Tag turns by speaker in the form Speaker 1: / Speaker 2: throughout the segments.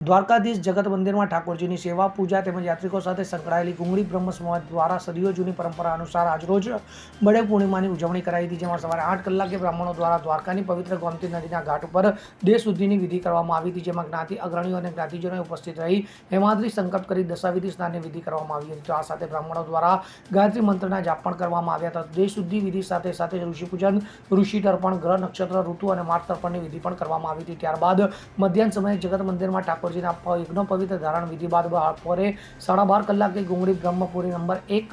Speaker 1: દ્વારકાધીશ જગત મંદિરમાં ઠાકોરજીની સેવા, પૂજા તેમજ યાત્રિકો સાથે સંકળાયેલી ગુંગળી બ્રહ્મ સમાજ દ્વારા સદીઓ જૂની પરંપરા અનુસાર આજરોજ બળે પૂર્ણિમાની ઉજવણી કરાઈ હતી, જેમાં સવારે આઠ કલાકે બ્રાહ્મણો દ્વારા દ્વારકાની પવિત્ર ગોમતી નદીના ઘાટ ઉપર દેહ શુદ્ધિની વિધિ કરવામાં આવી હતી, જેમાં જ્ઞાતિ અગ્રણીઓ અને જ્ઞાતિજનોએ ઉપસ્થિત રહી હેમાદ્રી સંકલ્પ કરી દશાવિધિ સ્નાનની વિધિ કરવામાં આવી હતી. તો આ સાથે બ્રાહ્મણો દ્વારા ગાયત્રી મંત્રના જાપ પણ કરવામાં આવ્યા હતા. દેહ શુદ્ધિ વિધિ સાથે સાથે ઋષિ પૂજન ઋષિ તર્પણ ગ્રહ નક્ષત્ર, ઋતુ અને માર્ગ તર્પણની વિધિ પણ કરવામાં આવી હતી. ત્યારબાદ મધ્યાહન સમયે જગત મંદિરમાં ઠાકોરજીના પ- યજ્ઞ પવિત્ર ધારણ વિધિ બાદ બપોરે સાડા બાર કલાકે ગુંગળી બ્રહ્મપુરી નંબર એક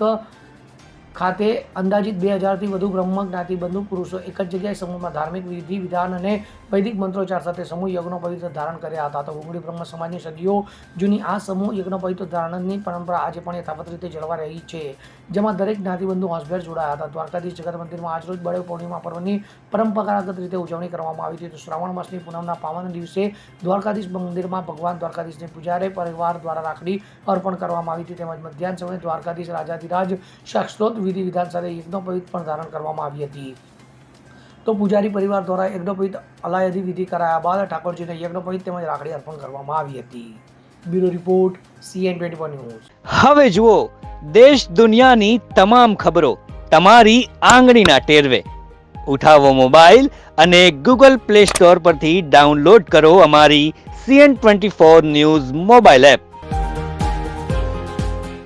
Speaker 1: ખાતે અંદાજિત બે હજારથી વધુ બ્રહ્મ જ્ઞાતિ બંધુ, પુરુષો એક જ જગ્યાએ સમૂહમાં ધાર્મિક વિધિ, વિધાન અને વૈદિક મંત્રોચ્ચાર સાથે સમૂહ યજ્ઞો પવિત્ર ધારણ કર્યા હતા. તો ઉગડી બ્રહ્મ સમાજની સદીઓ જૂની આ સમૂહ યજ્ઞો પવિત્ર ધારણની પરંપરા આજે પણ યથાવત રીતે જળવા રહી છે. જેમાં દરેક જ્ઞાતિબંધુ હોંશભેર જોડાયા હતા. દ્વારકાધીશ જગત મંદિરમાં આજરોજ બળે પૂર્ણિમા પર્વની પરંપરાગત રીતે ઉજવણી કરવામાં આવી હતી. તો શ્રાવણ માસની પૂનમના પાવન દિવસે દ્વારકાધીશ મંદિરમાં ભગવાન દ્વારકાધીશને પૂજારે પરિવાર દ્વારા રાખડી અર્પણ કરવામાં આવી હતી. તેમજ મધ્યાહન સમયે દ્વારકાધીશ રાજાધિરાજ શાસ્ત્રોત વિધિ વિધાન સાથે યજ્ઞોપવિત પણ ધારણ કરવામાં આવી હતી. તો પૂજારી પરિવાર દ્વારા યજ્ઞોપવિત અલાયદી વિધિ કરાયા બાદ ઠાકોરજીને યજ્ઞોપવિત તેમજ રાખડી અર્પણ કરવામાં આવી હતી. Bureau report CN twenty one news.
Speaker 2: હવે જુઓ, દેશ દુનિયાની તમામ ખબરો તમારી આંગળીના ટેરવે. ઉઠાવો મોબાઈલ અને ગૂગલ પ્લે સ્ટોર પરથી ડાઉનલોડ કરો અમારી CN twenty four news mobile app.